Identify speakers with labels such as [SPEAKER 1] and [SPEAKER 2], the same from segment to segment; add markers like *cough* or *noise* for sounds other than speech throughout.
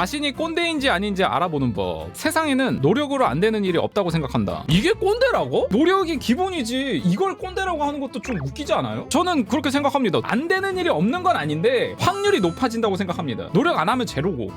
[SPEAKER 1] 자신이 꼰대인지 아닌지 알아보는 법. 세상에는 노력으로 안 되는 일이 없다고 생각한다. 이게 꼰대라고? 노력이 기본이지. 이걸 꼰대라고 하는 것도 좀 웃기지 않아요? 저는 그렇게 생각합니다. 안 되는 일이 없는 건 아닌데 확률이 높아진다고 생각합니다. 노력 안 하면 제로고.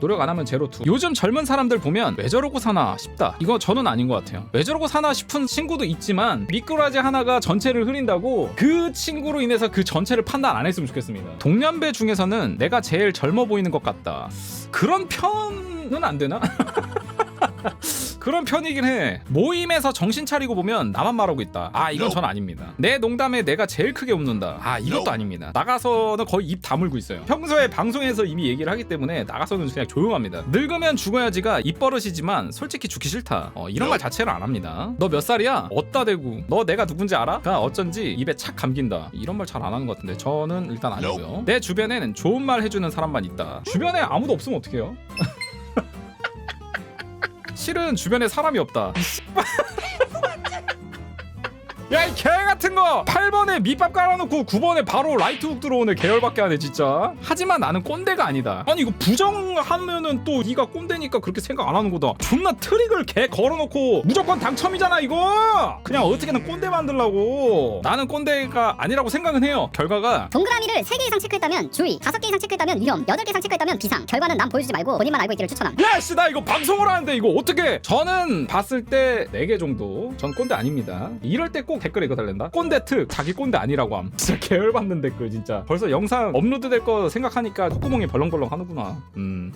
[SPEAKER 1] 노력 안 하면 제로 투. 요즘 젊은 사람들 보면 왜 저러고 사나 싶다. 이거 저는 아닌 것 같아요. 왜 저러고 사나 싶은 친구도 있지만 미꾸라지 하나가 전체를 흐린다고 그 친구로 인해서 그 전체를 판단 안 했으면 좋겠습니다. 동년배 중에서는 내가 제일 젊어 보이는 것 같다. 그런 편은 안 되나? *laughs* 그런 편이긴 해. 모임에서 정신 차리고 보면 나만 말하고 있다. 아 이건 전 아닙니다. 내 농담에 내가 제일 크게 웃는다. 아 이것도 아닙니다. 나가서는 거의 입 다물고 있어요. 평소에 방송에서 이미 얘기를 하기 때문에 나가서는 그냥 조용합니다. 늙으면 죽어야지가 입버릇이지만 솔직히 죽기 싫다. 어, 이런 말 자체를 안 합니다. 너 몇 살이야? 어따 대고. 너 내가 누군지 알아? 가 어쩐지 입에 착 감긴다. 이런 말 잘 안 하는 것 같은데 저는 일단 아니고요. 내 주변에는 좋은 말 해주는 사람만 있다. 주변에 아무도 없으면 어떡해요? *laughs* 실은 주변에 사람이 없다. *laughs* 야 이 개 같은 거! 8번에 밑밥 깔아놓고 9번에 바로 라이트 훅 들어오네 계열밖에 안 해 진짜. 하지만 나는 꼰대가 아니다. 아니 이거 부정하면은 또 네가 꼰대니까 그렇게 생각 안 하는 거다. 존나 트릭을 개 걸어놓고 무조건 당첨이잖아 이거! 그냥 어떻게든 꼰대 만들라고. 나는 꼰대가 아니라고 생각은 해요. 결과가
[SPEAKER 2] 동그라미를 3개 이상 체크했다면 주의, 5개 이상 체크했다면 위험, 8개 이상 체크했다면 비상. 결과는 남 보여주지 말고 본인만 알고 있기를 추천함.
[SPEAKER 1] 야씨 나 이거 방송을 하는데 이거 어떻게 저는 봤을 때 4개 정도. 전 꼰대 아닙니다. 이럴 때꼭 댓글에 이거 달랜다? 꼰대 특 자기 꼰대 아니라고 함. *laughs* 진짜 계열 받는 댓글 진짜. 벌써 영상 업로드 될 거 생각하니까 콧구멍이 벌렁벌렁 하는구나. 음